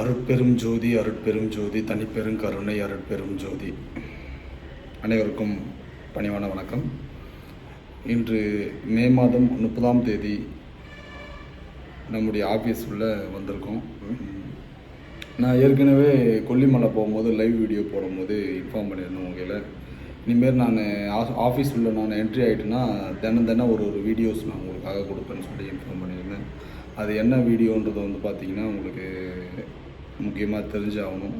அருட்பெரும் ஜோதி அருட்பெரும் ஜோதி தனிப்பெரும் கருணை அருட்பெரும் ஜோதி. அனைவருக்கும் பணிவான வணக்கம். இன்று மே மாதம் முப்பதாம் தேதி நம்முடைய ஆஃபீஸ் உள்ள வந்திருக்கோம். நான் ஏற்கனவே கொல்லிமலை போகும்போது லைவ் வீடியோ போடும்போது இன்ஃபார்ம் பண்ணியிருந்தேன் உங்களை இனிமேல் நான் ஆஃபீஸ் உள்ள நான் என்ட்ரி ஆகிட்டேன்னா தினம் தினம் ஒரு ஒரு வீடியோஸ் நான் உங்களுக்காக கொடுப்பேன்னு சொல்லி இன்ஃபார்ம் பண்ணியிருந்தேன். அது என்ன வீடியோன்றது வந்து பார்த்திங்கன்னா உங்களுக்கு முக்கியமாக தெரிஞ்சாகணும்.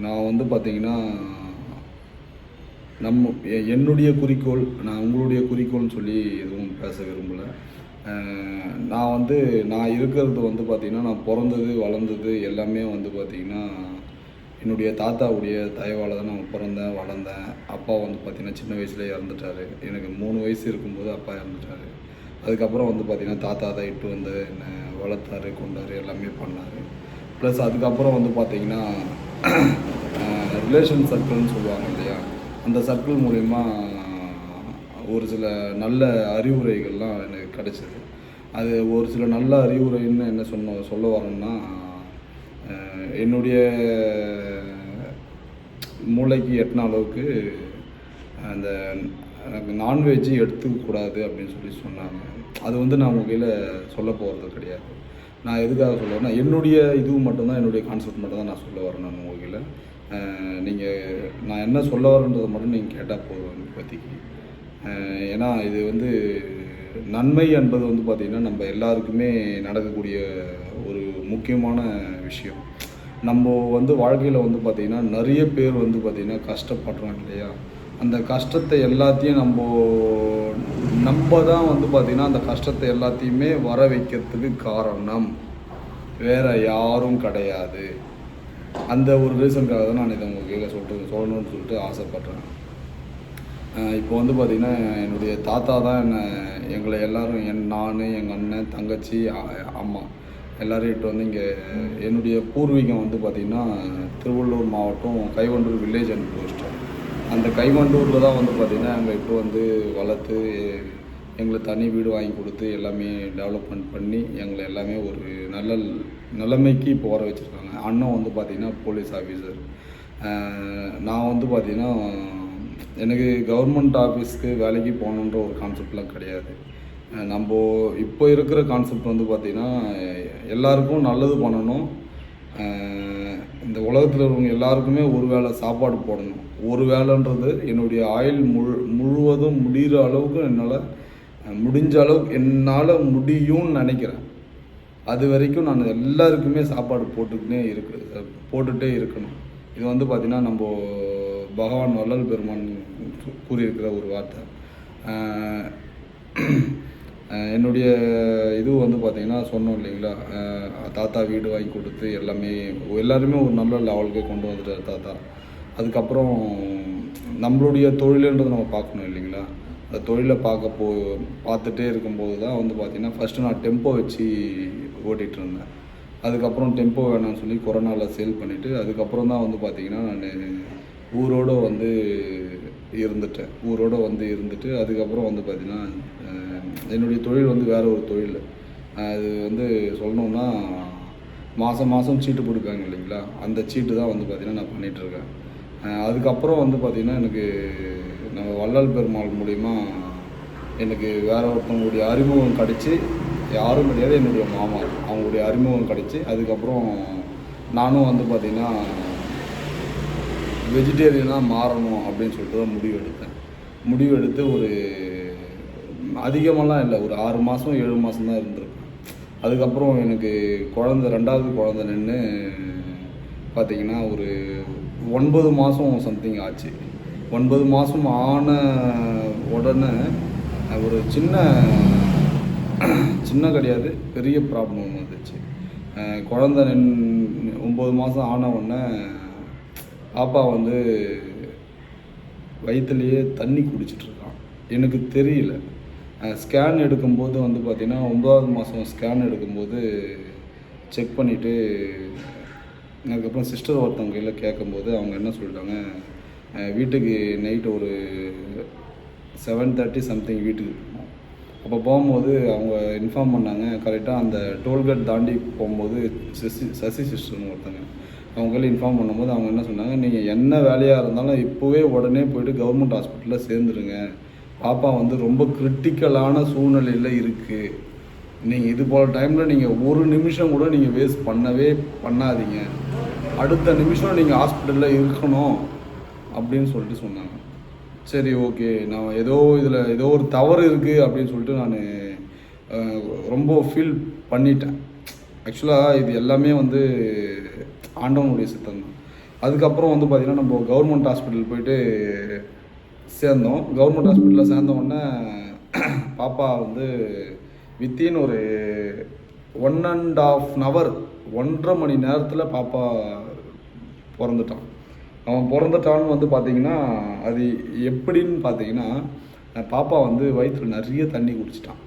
நான் வந்து பார்த்தீங்கன்னா நம்ம எ- என்னுடைய குறிக்கோள் நான் உங்களுடைய குறிக்கோள்னு சொல்லி எதுவும் பேச விரும்பலை. நான் வந்து நான் இருக்கிறது வந்து பார்த்திங்கன்னா நான் பிறந்தது வளர்ந்தது எல்லாமே வந்து பார்த்திங்கன்னா என்னுடைய தாத்தாவுடைய தயவால் தான் நான் பிறந்தேன் வளர்ந்தேன். அப்பா வந்து பார்த்திங்கன்னா சின்ன வயசுல இறந்துட்டாரு. எனக்கு மூணு வயசு இருக்கும்போது அப்பா இறந்துட்டாரு. அதுக்கப்புறம் வந்து பார்த்திங்கன்னா தாத்தா தான் இட்டு வந்து என்னை வளர்த்தாரு கொண்டாரு எல்லாமே பண்ணார். ப்ளஸ் அதுக்கப்புறம் வந்து பார்த்திங்கன்னா ரிலேஷன் சர்க்கிள்னு சொல்லுவாங்க இல்லையா? அந்த சர்க்கிள் மூலிமா ஒரு சில நல்ல அறிவுரைகள்லாம் எனக்கு கிடச்சிது. அது ஒரு சில நல்ல அறிவுரைன்னு என்ன சொன்ன சொல்ல வரணும்னா என்னுடைய மூளைக்கு எட்டின அளவுக்கு அந்த எனக்கு நான்வெஜ்ஜு எடுத்துக்கக்கூடாது அப்படின்னு சொல்லி சொன்னாங்க. அது வந்து நான் உங்கள் கையில் சொல்ல போகிறது கிடையாது. நான் எதுக்காக சொல்லுவேன்னா என்னுடைய இது மட்டும்தான் என்னுடைய கான்செப்ட் மட்டும் தான் நான் சொல்ல வரேன் நான் வகையில் நீங்கள் நான் என்ன சொல்ல வரேன்றதை மட்டும் நீங்கள் கேட்டால் போதும் இப்போதைக்கு அஹ் ஏன்னா இது வந்து நன்மை என்பது வந்து பார்த்திங்கன்னா நம்ம எல்லாருக்குமே நடக்கக்கூடிய ஒரு முக்கியமான விஷயம். நம்ம வந்து வாழ்க்கையில் வந்து பார்த்திங்கன்னா நிறைய பேர் வந்து பார்த்திங்கன்னா கஷ்டப்படுறாங்க இல்லையா? அந்த கஷ்டத்தை எல்லாத்தையும் நம்ம நம்ம தான் வந்து பார்த்திங்கன்னா அந்த கஷ்டத்தை எல்லாத்தையுமே வர வைக்கிறதுக்கு காரணம். வேற யாரும் கிடையாது. அந்த ஒரு ரீசனுக்காக தான் நான் இதை உங்கள் கீழே சொல்லிட்டு சொல்லணும்னு சொல்லிட்டு ஆசைப்பட்றேன். இப்போ வந்து பார்த்திங்கன்னா என்னுடைய தாத்தா தான் என்னை எங்களை எல்லோரும் என் நான் எங்கள் அண்ணன் தங்கச்சி அம்மா எல்லோரும் இட்டு வந்து இங்கே என்னுடைய பூர்வீகம் வந்து பார்த்திங்கன்னா திருவள்ளூர் மாவட்டம் கைவண்டூர் வில்லேஜ் அனுப்பி வச்சிட்டேன் அந்த கைமண்டூரில் தான் வந்து பார்த்திங்கன்னா எங்களை இப்போ வந்து வளர்த்து எங்களுக்கு தனி வீடு வாங்கி கொடுத்து எல்லாமே டெவலப்மெண்ட் பண்ணி எங்களை எல்லாமே ஒரு நல்ல நிலைமைக்கு இப்போ வர வச்சுருக்காங்க. அண்ணன் வந்து பார்த்திங்கன்னா போலீஸ் ஆஃபீஸர் நான் வந்து பார்த்திங்கன்னா எனக்கு கவர்மெண்ட் ஆஃபீஸ்க்கு வேலைக்கு போகணுன்ற ஒரு கான்செப்ட்லாம் கிடையாது. நம்ம இப்போ இருக்கிற கான்செப்ட் வந்து பார்த்திங்கன்னா எல்லாருக்கும் நல்லது பண்ணணும். இந்த உலகத்தில் இருக்கிறவங்க எல்லாருக்குமே ஒரு வேளை சாப்பாடு போடணும். ஒரு வேலைன்றது என்னுடைய ஆயுள் முழு முழுவதும் முடிகிற அளவுக்கு என்னால் முடிஞ்ச அளவுக்கு என்னால் முடியும்னு நினைக்கிறேன். அது வரைக்கும் நான் எல்லாருக்குமே சாப்பாடு போட்டுக்கிட்டே இருக்கு போட்டுகிட்டே இருக்கணும். இது வந்து பார்த்திங்கன்னா நம்ம பகவான் வள்ளல் பெருமான் கூறியிருக்கிற ஒரு வார்த்தை. என்னுடைய இது வந்து பார்த்திங்கன்னா சொன்னோம் இல்லைங்களா? தாத்தா வீடு வாங்கி கொடுத்து எல்லாமே எல்லாருமே ஒரு நல்ல லெவலுக்கு கொண்டு வந்துட்டார் தாத்தா. அதுக்கப்புறம் நம்மளுடைய தொழிலுன்றது நம்ம பார்க்கணும் இல்லைங்களா? அந்த தொழிலை பார்க்க போ பார்த்துட்டே இருக்கும்போது தான் வந்து பார்த்திங்கன்னா ஃபஸ்ட்டு நான் டெம்போ வச்சு ஓட்டிகிட்டு இருந்தேன். அதுக்கப்புறம் டெம்போ வேணாம்னு சொல்லி கொரோனாவில் சேல் பண்ணிவிட்டு அதுக்கப்புறம் தான் வந்து பார்த்திங்கன்னா நான் ஊரோடு வந்து இருந்துட்டேன். ஊரோடு வந்து இருந்துட்டு அதுக்கப்புறம் வந்து பார்த்திங்கன்னா என்னுடைய தொழில் வந்து வேறு ஒரு தொழில். அது வந்து சொல்லணுன்னா மாதம் மாதம் சீட்டு கொடுக்காங்க இல்லைங்களா? அந்த சீட்டு தான் வந்து பார்த்திங்கன்னா நான் பண்ணிகிட்ருக்கேன் அதுக்கப்புறம் வந்து பார்த்திங்கன்னா எனக்கு நம்ம வள்ளல் பெருமாள் மூலிமா எனக்கு வேற ஒருத்தவங்களுடைய அறிமுகம் கிடச்சி யாரும் கிடையாது என்னுடைய மாமா. அவங்களுடைய அறிமுகம் கிடச்சி அதுக்கப்புறம் நானும் வந்து பார்த்திங்கன்னா வெஜிடேரியனாக மாறணும் அப்படின்னு சொல்லிட்டு தான் முடிவு எடுத்தேன். முடிவு எடுத்து ஒரு அதிகமெல்லாம் இல்லை. ஒரு ஆறு மாதம் ஏழு மாதம் தான் இருந்திருப்பேன் அதுக்கப்புறம் எனக்கு குழந்த ரெண்டாவது குழந்த நின்று பார்த்தீங்கன்னா ஒரு ஒன்பது மாதம் சம்திங் ஆச்சு. ஒன்பது மாதம் ஆன உடனே ஒரு சின்ன சின்ன கிடையாது பெரிய ப்ராப்ளம் வந்துச்சு. குழந்த நின் ஒம்பது மாதம் ஆன உடனே பாப்பா வந்து வயிற்றுலேயே தண்ணி குடிச்சிட்ருக்கான் எனக்கு தெரியல. ஸ்கேன் எடுக்கும்போது வந்து பார்த்திங்கன்னா ஒன்பதாவது மாதம் ஸ்கேன் எடுக்கும்போது செக் பண்ணிவிட்டு அதுக்கப்புறம் சிஸ்டர் ஒருத்தவங்க கையில் கேட்கும்போது அவங்க என்ன சொல்லிட்டாங்க வீட்டுக்கு நைட்டு ஒரு செவன் தேர்ட்டி சம்திங் வீட்டுக்கு போனோம். அப்போ போகும்போது அவங்க இன்ஃபார்ம் பண்ணாங்க கரெக்டாக அந்த டோல்கேட் தாண்டி போகும்போது சசி சசி சிஸ்டர்னு ஒருத்தங்க அவங்க கையில் இன்ஃபார்ம் பண்ணும்போது அவங்க என்ன சொன்னாங்க நீங்கள் என்ன வேலையாக இருந்தாலும் இப்போவே உடனே போயிட்டு கவர்மெண்ட் ஹாஸ்பிட்டலில் சேர்ந்துருங்க. பாப்பா வந்து ரொம்ப கிரிட்டிக்கலான சூழ்நிலையில் இருக்குது நீங்கள் இது போல் டைமில் நீங்கள் ஒரு நிமிஷம் கூட நீங்கள் வேஸ்ட் பண்ணவே பண்ணாதீங்க. அடுத்த நிமிஷம் நீங்கள் ஹாஸ்பிட்டலில் இருக்கணும் அப்படின்னு சொல்லிட்டு சொன்னாங்க. சரி ஓகே நான் ஏதோ இதில் ஏதோ ஒரு தவறு இருக்குது அப்படின்னு சொல்லிட்டு நான் ரொம்ப ஃபீல் பண்ணிட்டேன். ஆக்சுவலாக இது எல்லாமே வந்து ஆண்டவனுடைய சித்தம் தான் அதுக்கப்புறம் வந்து பார்த்திங்கன்னா நம்ம கவர்மெண்ட் ஹாஸ்பிட்டல் போயிட்டு சேர்ந்தோம். கவர்மெண்ட் ஹாஸ்பிட்டலில் சேர்ந்த உடனே பாப்பா வந்து வித்தின் ஒரு ஒன் அண்ட் ஆஃப் ஹவர் ஒன்றரை மணி நேரத்தில் பாப்பா பிறந்துட்டான். அவன் பிறந்துட்டான்னு வந்து பார்த்தீங்கன்னா அது எப்படின்னு பார்த்தீங்கன்னா பாப்பா வந்து வயிற்றில் நிறைய தண்ணி குடிச்சிட்டான்.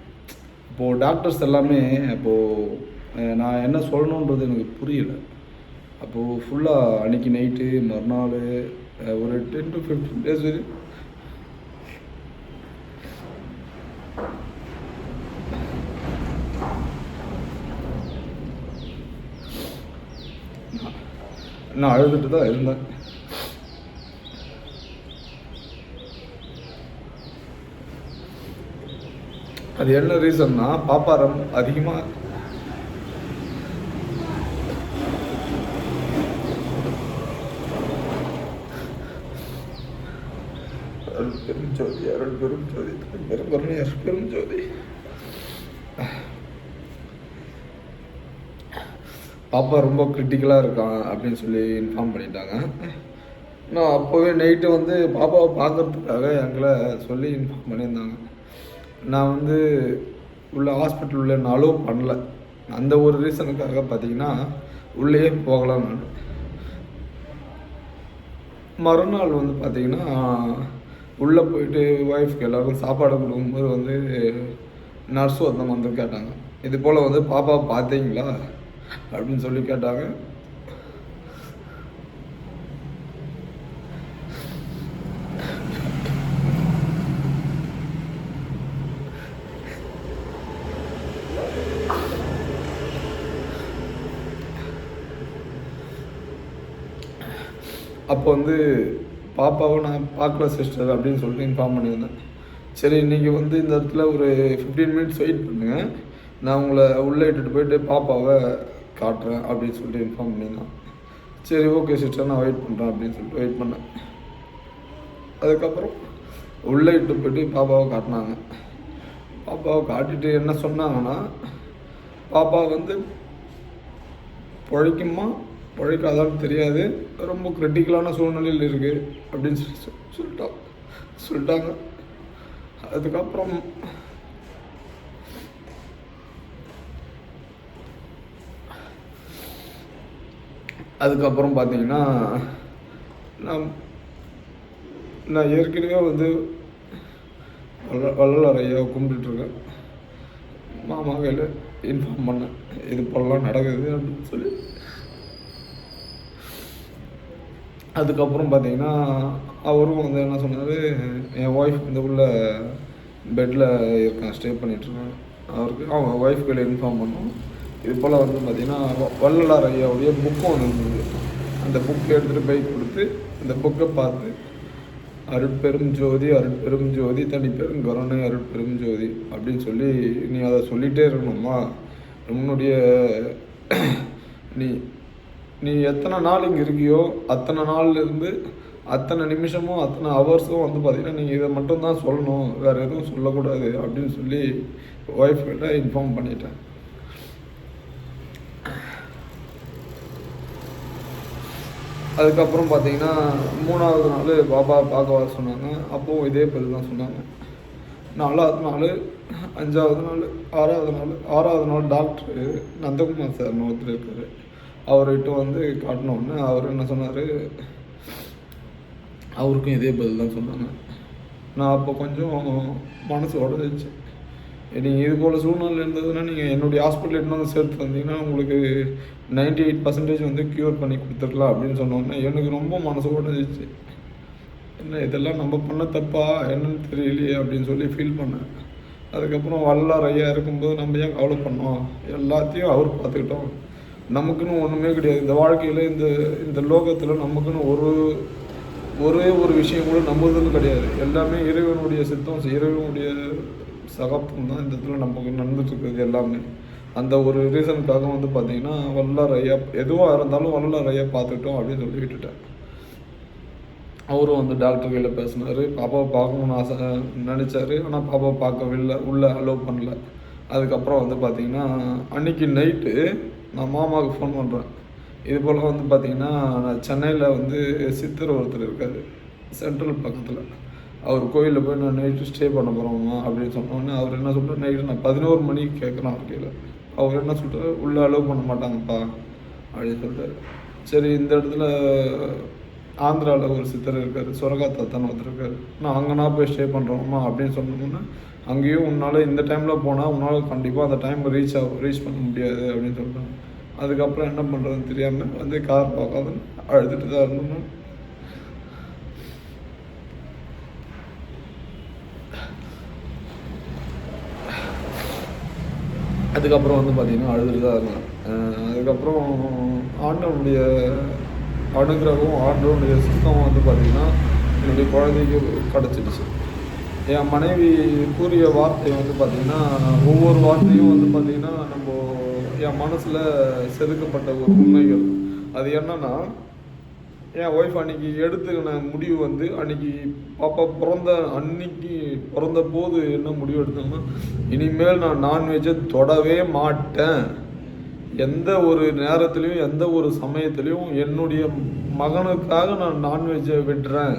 இப்போது டாக்டர்ஸ் எல்லாமே இப்போது நான் என்ன சொல்லணுன்றது எனக்கு புரியல. அப்போது ஃபுல்லாக அன்றைக்கி நைட்டு மறுநாள் ஒரு டென் டு ஃபிஃப்டீன் டேஸ் வரையும் நான் அழுதுட்டு தான் இருந்தேன். அது என்ன ரீசன்னா பாப்பாரம் அதிகமாக அருள் பெரும் ஜோதி அருள் பெரும் ஜோதி பெரும் கருணை அருள் பெரும் ஜோதி பாப்பா ரொம்ப கிரிட்டிக்கலாக இருக்கான் அப்படின்னு சொல்லி இன்ஃபார்ம் பண்ணிட்டாங்க. நான் அப்போவே நைட்டு வந்து பாப்பாவை பார்க்கறதுக்காக எங்களை சொல்லி இன்ஃபார்ம் பண்ணியிருந்தாங்க. நான் வந்து உள்ள ஹாஸ்பிட்டல் உள்ள நான் அலோவ் பண்ணல. அந்த ஒரு ரீசனுக்காக பார்த்தீங்கன்னா உள்ளேயே போகலாம் நான். மறுநாள் வந்து பார்த்தீங்கன்னா உள்ளே போயிட்டு ஒய்ஃப்க்கு எல்லோரும் சாப்பாடு கொடுக்கும்போது வந்து நர்ஸு வந்து வந்து கேட்டாங்க. இது போல் வந்து பாப்பா பார்த்தீங்களா? அப்படின்னு சொல்லி கேட்டாங்க. அப்போ வந்து பாப்பாவை நான் பார்க்கல சிஸ்டர் அப்படின்னு சொல்லிட்டு இன்ஃபார்ம் பண்ணியிருந்தேன். சரி நீங்கள் வந்து இந்த இடத்துல ஒரு ஃபிஃப்டீன் மினிட்ஸ் வெயிட் பண்ணுங்கள் நான் உங்களை உள்ளே இட்டுட்டு போயிட்டு பாப்பாவை காட்டுறேன் அப்படின்னு சொல்லிட்டு இன்ஃபார்ம் பண்ணியிருந்தான். சரி ஓகே சிஸ்டர் நான் வெயிட் பண்ணுறேன் அப்படின்னு சொல்லிட்டு வெயிட் பண்ணேன். அதுக்கப்புறம் உள்ளே இட்டு போயிட்டு பாப்பாவை காட்டினாங்க. பாப்பாவை காட்டிட்டு என்ன சொன்னாங்கன்னா பாப்பா வந்து பிழைக்குமா பிழைக்காதான்னு தெரியாது ரொம்ப கிரிட்டிக்கலான சூழ்நிலையில் இருக்குது அப்படின்னு சொல்லி சொல்லிட்டோம் சொல்லிட்டாங்க. அதுக்கப்புறம் அதுக்கப்புறம் பார்த்தீங்கன்னா நான் நான் ஏற்கனவே வந்து வள்ள வள்ளலார் கும்பிட்டுருக்கேன் மாமா கையில் இன்ஃபார்ம் பண்ணேன். இது போலலாம் நடக்குது அப்படின்னு சொல்லி. அதுக்கப்புறம் பார்த்தீங்கன்னா அவரும் வந்து என்ன சொன்னார் என் ஒய்ஃப் இந்த உள்ள பெட்டில் இருக்கேன் ஸ்டே பண்ணிகிட்ருக்கேன் அவருக்கு அவங்க ஒய்ஃப் கையில் இன்ஃபார்ம் பண்ணோம். இது போல் வந்து பார்த்தீங்கன்னா வள்ளலார் ஐயாவுடைய புக்கும் ஒன்று இருந்தது. அந்த புக்கை எடுத்துகிட்டு போய் கொடுத்து அந்த புக்கை பார்த்து அருட்பெரும் ஜோதி அருட்பெரும் ஜோதி தனி கருணை அருட்பெரும் ஜோதி அப்படின்னு சொல்லி நீ அதை சொல்லிகிட்டே இருக்கணுமா உன்னுடைய நீ நீ எத்தனை நாள் இங்கே இருக்கியோ அத்தனை நாள்லேருந்து அத்தனை நிமிஷமும் அத்தனை ஹவர்ஸும் வந்து பார்த்திங்கன்னா நீங்கள் இதை மட்டும் தான் சொல்லணும். வேறு எதுவும் சொல்லக்கூடாது அப்படின்னு சொல்லி ஒய்ஃப்கிட்ட இன்ஃபார்ம் பண்ணிட்டேன். அதுக்கப்புறம் பார்த்தீங்கன்னா மூணாவது நாள் பாபா பார்க்க வர சொன்னாங்க. அப்போவும் இதே பதில் தான் சொன்னாங்க. நாலாவது நாள் அஞ்சாவது நாள் ஆறாவது நாள் ஆறாவது நாள் டாக்டர் நந்தகுமார் சார்னு ஒருத்தர் இருக்கார். அவர்கிட்ட வந்து காட்டினோடனே அவர் என்ன சொன்னார்? அவருக்கும் இதே பதில் தான் சொன்னாங்க. நான் அப்போ கொஞ்சம் மனசு உடஞ்சிச்சு. நீங்கள் இது போல் சூழ்நிலை இருந்ததுன்னா நீங்கள் என்னுடைய ஹாஸ்பிட்டல் எடுத்து வந்து சேர்த்து வந்தீங்கன்னா உங்களுக்கு நைன்டி எயிட் பர்சன்டேஜ் வந்து க்யூர் பண்ணி கொடுத்துருக்கலாம் அப்படின்னு சொன்னோன்னே எனக்கு ரொம்ப மனசு உடஞ்சிச்சு. என்ன இதெல்லாம் நம்ம பண்ண தப்பா? என்னன்னு தெரியலையே அப்படின்னு சொல்லி ஃபீல் பண்ணேன். அதுக்கப்புறம் வல்லார் ஐயா இருக்கும்போது நம்ம ஏன் கவலை பண்ணோம்? எல்லாத்தையும் அவர் பார்த்துக்கிட்டோம். நமக்குன்னு ஒன்றுமே கிடையாது. இந்த வாழ்க்கையில் இந்த இந்த லோகத்தில் நமக்குன்னு ஒரு ஒரே ஒரு விஷயம் கூட நம்புறதுன்னு கிடையாது. எல்லாமே இறைவனுடைய சித்தம் இறைவனுடைய சகப்பும் தான் இந்த இடத்துல நமக்கு நடந்துட்டு எல்லாமே. அந்த ஒரு ரீசனுக்காக வந்து பார்த்தீங்கன்னா வல்லார் ஐயா எதுவாக இருந்தாலும் வல்லார் ஐயா பார்த்துட்டோம் அப்படின்னு சொல்லி விட்டுட்டேன். அவரும் வந்து டாக்டர் கையில் பேசினார். பாப்பாவை பார்க்கணும்னு ஆசை நினச்சாரு. ஆனால் பாப்பாவை பார்க்கவில்லை. உள்ளே அலோவ் பண்ணல. அதுக்கப்புறம் வந்து பார்த்தீங்கன்னா அன்னைக்கு நைட்டு நான் மாமாவுக்கு ஃபோன் பண்ணுறேன் இது போல் வந்து பார்த்தீங்கன்னா நான் சென்னையில் வந்து சித்தர் ஒருத்தர் இருக்கார். சென்ட்ரல் பக்கத்தில். அவர் கோயிலில் போய் நான் நைட்டு ஸ்டே பண்ண போகிறோமா அப்படின்னு சொன்னோன்னே அவர் என்ன சொல்கிறார் நைட்டு நான் பதினோரு மணிக்கு கேட்குறேன் அவர் கையில். அவர் என்ன சொல்கிறார் உள்ளே அலோவ் பண்ண மாட்டாங்கப்பா அப்படின்னு சொல்லிட்டாரு சரி இந்த இடத்துல ஆந்திராவில் ஒரு சித்தர் இருக்கார் சொரகா தத்தான் ஒருத்தர் இருக்கார். நான் அங்கேனா போய் ஸ்டே பண்ணுறோமா அப்படின்னு சொன்னோம்னா அங்கேயும் உன்னால் இந்த டைமில் போனால் உன்னால் கண்டிப்பாக அந்த டைம் ரீச் ஆகும் ரீச் பண்ண முடியாது அப்படின்னு சொல்லிட்டாங்க அதுக்கப்புறம் என்ன பண்ணுறதுன்னு தெரியாமல் வந்து கார் பார்க்காதுன்னு அழுதுட்டு தான் இருந்தோம். அதுக்கப்புறம் வந்து பார்த்தீங்கன்னா அழுதுட்டு தான் இருந்தேன் அதுக்கப்புறம் ஆண்டவனுடைய அனுகிரகம் ஆண்டவனுடைய சுத்தம் வந்து பார்த்திங்கன்னா என்னுடைய குழந்தைக்கு கிடச்சிடுச்சு. என் மனைவி கூறிய வார்த்தை வந்து பார்த்திங்கன்னா ஒவ்வொரு வார்த்தையும் வந்து பார்த்திங்கன்னா நம்ம என் மனசில் செதுக்கப்பட்ட ஒரு உண்மைகள். அது என்னன்னா என் ஒய்ஃப் அன்றைக்கி எடுத்துக்கின முடிவு வந்து அன்றைக்கி பாப்பா பிறந்த அன்னைக்கு பிறந்த போது என்ன முடிவு எடுத்தாங்கன்னா இனிமேல் நான் நான்வெஜ்ஜை தொடவே மாட்டேன். எந்த ஒரு நேரத்துலையும் எந்த ஒரு சமயத்துலையும் என்னுடைய மகனுக்காக நான் நான்வெஜ்ஜை விடுறேன்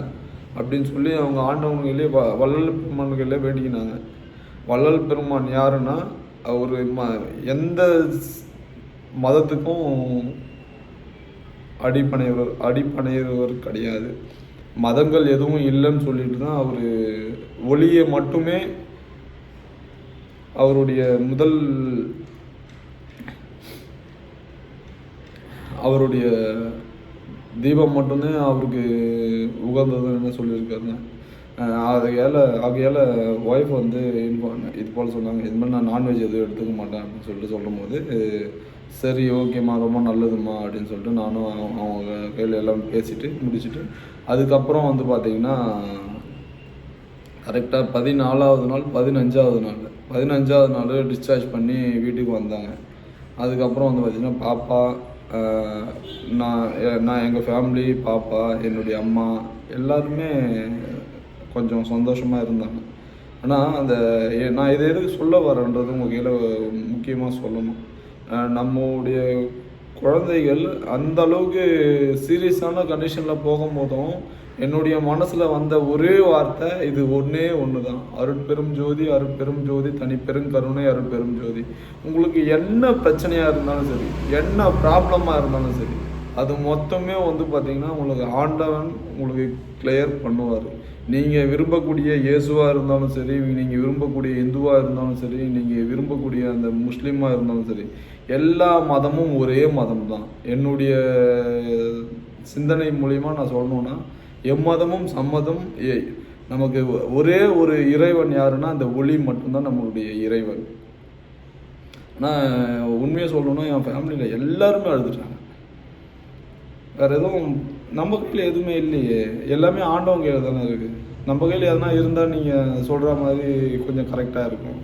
அப்படின்னு சொல்லி அவங்க ஆண்டவங்களே வ வள்ளல் பெருமான்களே வேண்டிக்கினாங்க. வள்ளல் பெருமான் யாருன்னா அவர் ம எந்த மதத்துக்கும் அடிப்பணையவர் அடிப்பணையவர் கிடையாது. மதங்கள் எதுவும் இல்லைன்னு சொல்லிட்டு தான் அவர் ஒளியை மட்டுமே அவருடைய முதல் அவருடைய தீபம் மட்டும்தான் அவருக்கு உகந்ததுன்னு சொல்லியிருக்காருங்க ஆகையால் ஆகையால் ஒய்ஃப் வந்து inform- இது போல் சொன்னாங்க இது மாதிரி நான் நான்வெஜ் எதுவும் எடுத்துக்க மாட்டேன் அப்படின்னு சொல்லிட்டு சொல்லும்போது சரி ஓகேம்மா ரொம்ப நல்லதும்மா அப்படின்னு சொல்லிட்டு நானும் அவங்க- அவங்க கையில் எல்லாம் பேசிட்டு முடிச்சுட்டு அதுக்கப்புறம் வந்து பார்த்தீங்கன்னா கரெக்டாக பதினாலாவது நாள் பதினஞ்சாவது நாள். பதினஞ்சாவது நாள் டிஸ்சார்ஜ் பண்ணி வீட்டுக்கு வந்தாங்க. அதுக்கப்புறம் வந்து பார்த்திங்கன்னா பாப்பா நான் நான் எங்கள் ஃபேமிலி பாப்பா என்னுடைய அம்மா எல்லாருமே கொஞ்சம் சந்தோஷமாக இருந்தாங்க. ஆனால் அந்த நான் இதை எதுக்கு சொல்ல வரேன்றது உங்கள் கையில் முக்கியமாக சொல்லணும். நம்முடைய குழந்தைகள் அந்த அளவுக்கு சீரியஸான கண்டிஷனில் போகும்போதும் என்னுடைய மனசில் வந்த ஒரே வார்த்தை இது ஒன்றே ஒன்று தான் அருட்பெரும் ஜோதி அருட்பெரும் ஜோதி தனிப்பெரும் கருணை அருட்பெரும் ஜோதி. உங்களுக்கு என்ன பிரச்சனையாக இருந்தாலும் சரி என்ன ப்ராப்ளமாக இருந்தாலும் சரி அது மொத்தமே வந்து பார்த்திங்கன்னா உங்களுக்கு ஆண்டவன் உங்களுக்கு கிளியர் பண்ணுவார். நீங்கள் விரும்பக்கூடிய இயேசுவாக இருந்தாலும் சரி நீங்கள் விரும்பக்கூடிய இந்துவாக இருந்தாலும் சரி நீங்கள் விரும்பக்கூடிய அந்த முஸ்லீமாக இருந்தாலும் சரி எல்லா மதமும் ஒரே மதம் தான் என்னுடைய சிந்தனை மூலிமா நான் சொல்லணுன்னா எம்மதமும் சம்மதம் ஏ- நமக்கு ஒரே ஒரு இறைவன் யாருன்னா அந்த ஒளி மட்டும்தான் நம்மளுடைய இறைவன். ஆனால் உண்மையை சொல்லணும்னா என் ஃபேமிலியில் எல்லாருமே அழுதுட்டாங்க. வேற எதுவும் நம்ம கையில் எதுவுமே இல்லையே. எல்லாமே ஆண்டவங்க கையில் தானே இருக்குது நம்ம கையில் எதனா இருந்தால் நீங்கள் சொல்கிற மாதிரி கொஞ்சம் கரெக்டாக இருக்கும்.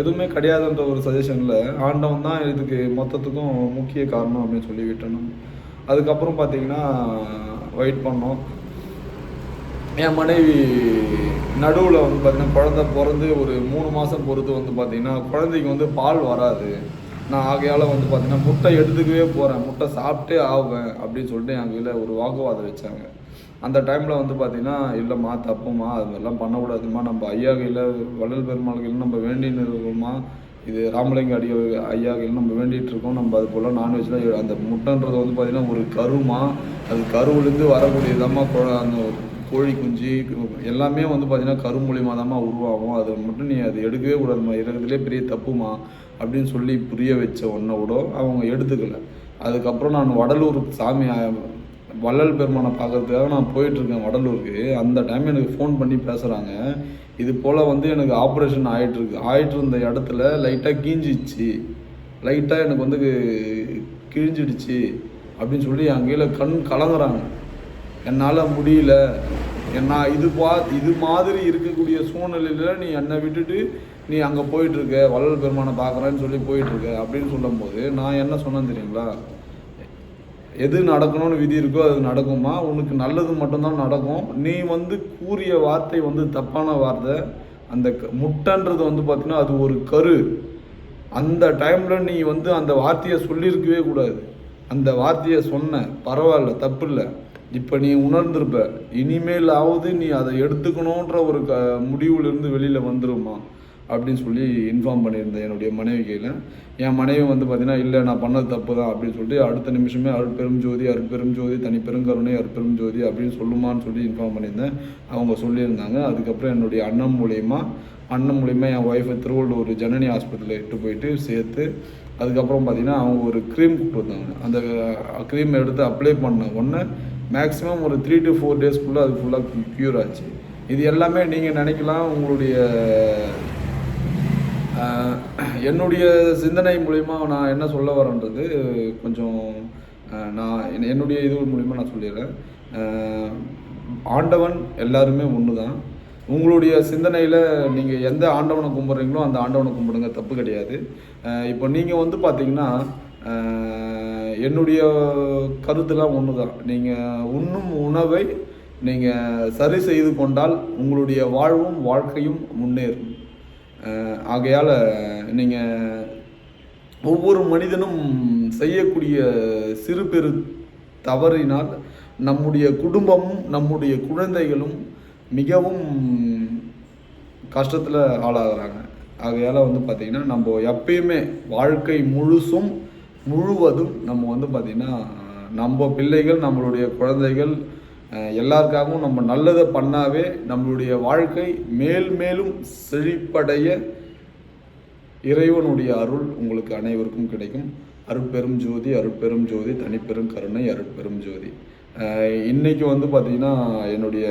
எதுவுமே கிடையாதுன்ற ஒரு சஜஷனில் ஆண்டவன் தான் இதுக்கு மொத்தத்துக்கும் முக்கிய காரணம் அப்படின்னு சொல்லி விட்டணும் அதுக்கப்புறம் பார்த்தீங்கன்னா வெயிட் பண்ணோம். என் மனைவி நடுவில் வந்து பார்த்தீங்கன்னா குழந்த பிறந்து ஒரு மூணு மாதம் பொறுத்து வந்து பார்த்தீங்கன்னா குழந்தைக்கு வந்து பால் வராது. நான் ஆகையால் வந்து பார்த்தீங்கன்னா முட்டை எடுத்துக்கவே போகிறேன் முட்டை சாப்பிட்டே ஆவேன் அப்படின்னு சொல்லிட்டு என் கையில் ஒரு வாக்குவாதம் வச்சாங்க. அந்த டைமில் வந்து பார்த்தீங்கன்னா இல்லைம்மா தப்புமா அது மாதிரிலாம் பண்ணக்கூடாதும்மா. நம்ம ஐயா கையில் வள்ளல் பெருமாள் கையில் நம்ம வேண்டின்னு இருக்கோம்மா. இது ராமலிங்க அடிய ஐயா கையில் நம்ம வேண்டிகிட்டு இருக்கோம். நம்ம அது போல் நான்வெஜ்லாம் அந்த முட்டைன்றது வந்து பார்த்தீங்கன்னா ஒரு கருமா. அது கருவிலேருந்து வரக்கூடியதாம்மா அந்த கோழி குஞ்சு எல்லாமே வந்து பார்த்தீங்கன்னா கரு மூலியமாக தாம்மா உருவாகும். அது மட்டும் நீ அது எடுக்கவே கூடாதும்மா. இருக்கிறதுலே பெரிய தப்புமா அப்படின்னு சொல்லி புரிய வச்ச ஒன்றை கூட அவங்க எடுத்துக்கல. அதுக்கப்புறம் நான் வடலூர் சாமி வள்ளல் பெருமானை பார்க்கறதுக்காக நான் போயிட்டுருக்கேன் வடலூருக்கு. அந்த டைம் எனக்கு ஃபோன் பண்ணி பேசுகிறாங்க இது போல் வந்து எனக்கு ஆப்ரேஷன் ஆகிட்டுருக்கு ஆகிட்டு இருந்த இடத்துல லைட்டாக கீஞ்சிச்சு லைட்டாக எனக்கு வந்து கிழிஞ்சிடுச்சு அப்படின்னு சொல்லி அங்கேயில் கண் கலங்குறாங்க. என்னால் முடியல. என்ன இது பா இது மாதிரி இருக்கக்கூடிய சூழ்நிலையில் நீ என்னை விட்டுட்டு நீ அங்கே போயிட்டுருக்க வள்ளல் பெருமானை பார்க்குறேன்னு சொல்லி போயிட்டுருக்க அப்படின்னு சொல்லும்போது நான் என்ன சொன்னேன் தெரியுங்களா? எது நடக்கணும்னு விதி இருக்கோ அது நடக்குமா உனக்கு நல்லது மட்டும்தான் நடக்கும். நீ வந்து கூறிய வார்த்தை வந்து தப்பான வார்த்தை. அந்த க- முட்டைன்றது வந்து பார்த்தீங்கன்னா அது ஒரு கரு. அந்த டைமில் நீ வந்து அந்த வார்த்தையை சொல்லியிருக்கவே கூடாது. அந்த வார்த்தையை சொன்ன பரவாயில்ல தப்பு இல்லை இப்போ நீ உணர்ந்திருப்ப இனிமேலாவது நீ அதை எடுத்துக்கணுன்ற ஒரு க முடிவுலேருந்து வெளியில் வந்துருமா அப்படின்னு சொல்லி இன்ஃபார்ம் பண்ணியிருந்தேன் என்னுடைய மனைவி கையில் என் மனைவி வந்து பார்த்தீங்கன்னா இல்லை நான் பண்ணது தப்பு தான் அப்படின்னு சொல்லிட்டு அடுத்த நிமிஷமே அருட்பெரும் ஜோதி அருட்பெரும் ஜோதி தனி பெருங்கருணை அருட்பெரும் ஜோதி அப்படின்னு சொல்லுமான்னு சொல்லி இன்ஃபார்ம் பண்ணியிருந்தேன். அவங்க சொல்லியிருந்தாங்க. அதுக்கப்புறம் என்னுடைய அண்ணன் மூலயமா அண்ணன் மூலியமாக என் ஒய்ஃபை திருவள்ளூர் ஜனனி ஆஸ்பத்திரியில் இட்டு போயிட்டு சேர்த்து அதுக்கப்புறம் பார்த்தீங்கன்னா அவங்க ஒரு க்ரீம் கொடுத்தாங்க அந்த க்ரீம் எடுத்து அப்ளை பண்ண உடனே மேக்ஸிமம் ஒரு த்ரீ டு ஃபோர் டேஸ்க்குள்ளே அது ஃபுல்லாக க்யூர் ஆச்சு. இது எல்லாமே நீங்கள் நினைக்கலாம். உங்களுடைய என்னுடைய சிந்தனை மூலிமா நான் என்ன சொல்ல வரேன்றது கொஞ்சம் நான் என்னுடைய இது மூலிமா நான் சொல்லிடுறேன். ஆண்டவன் எல்லாருமே ஒன்று தான் உங்களுடைய சிந்தனையில் நீங்கள் எந்த ஆண்டவனை கும்பிட்றீங்களோ அந்த ஆண்டவனை கும்பிடுங்க தப்பு கிடையாது. இப்போ நீங்கள் வந்து பார்த்தீங்கன்னா என்னுடைய கருத்துலாம் ஒன்று தான் நீங்கள் உண்ணும் உணவை நீங்கள் சரி செய்து கொண்டால் உங்களுடைய வாழ்வும் வாழ்க்கையும் முன்னேறும். ஆகையால் நீங்கள் ஒவ்வொரு மனிதனும் செய்யக்கூடிய சிறு பெரு தவறினால் நம்முடைய குடும்பமும் நம்முடைய குழந்தைகளும் மிகவும் கஷ்டத்தில் ஆளாகிறாங்க. ஆகையால் வந்து பார்த்திங்கன்னா நம்ம எப்பயுமே வாழ்க்கை முழுசும் முழுவதும் நம்ம வந்து பார்த்திங்கன்னா நம்ம பிள்ளைகள் நம்மளுடைய குழந்தைகள் எல்லாருக்காகவும் நம்ம நல்லதை பண்ணாவே நம்மளுடைய வாழ்க்கை மேல் மேலும் செழிப்படைய இறைவனுடைய அருள் உங்களுக்கு அனைவருக்கும் கிடைக்கும். அருட்பெரும் ஜோதி அருட்பெரும் ஜோதி தனிப்பெரும் கருணை அருட்பெரும் ஜோதி. இன்றைக்கி இன்னைக்கு வந்து பார்த்திங்கன்னா என்னுடைய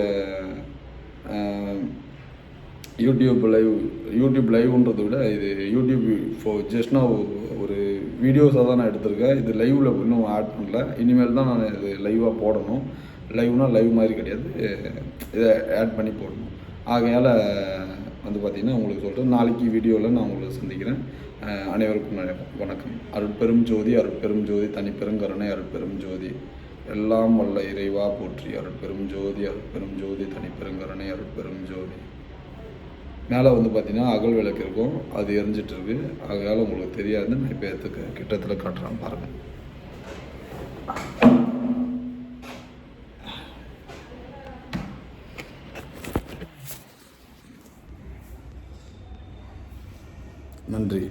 யூடியூப் லைவ் யூடியூப் லைவ்ன்றதை விட இது யூடியூப் ஃபோ ஜஸ்ட் நான் ஒரு வீடியோஸாக தான் நான் எடுத்திருக்கேன். இது லைவில் இன்னும் ஆட் பண்ணல. இனிமேல் தான் நான் இது லைவாக போடணும். லைவ்னால் லைவ் மாதிரி கிடையாது. இதை ஆட் பண்ணி போடணும். ஆகையால் வந்து பார்த்திங்கன்னா உங்களுக்கு சொல்கிறேன் நாளைக்கு வீடியோவில் நான் உங்களை சந்திக்கிறேன். அனைவருக்கும் வணக்கம். அருட்பெரும் ஜோதி அருட்பெரும் ஜோதி தனிப்பெருங்கருணை அருட்பெரும் ஜோதி. எல்லாம் வல்ல இறைவா போற்றி. அருட்பெரும் ஜோதி அருட்பெரும் ஜோதி தனிப்பெருங்கருணை அருட்பெரும் ஜோதி. மேலே வந்து பார்த்திங்கன்னா அகல் விளக்கு இருக்கும். அது எரிஞ்சிட்டு இருக்கு ஆகையால் உங்களுக்கு தெரியாது நான் இப்போ கிட்டத்தில் காட்டுறான் பாருங்கள் நன்றி.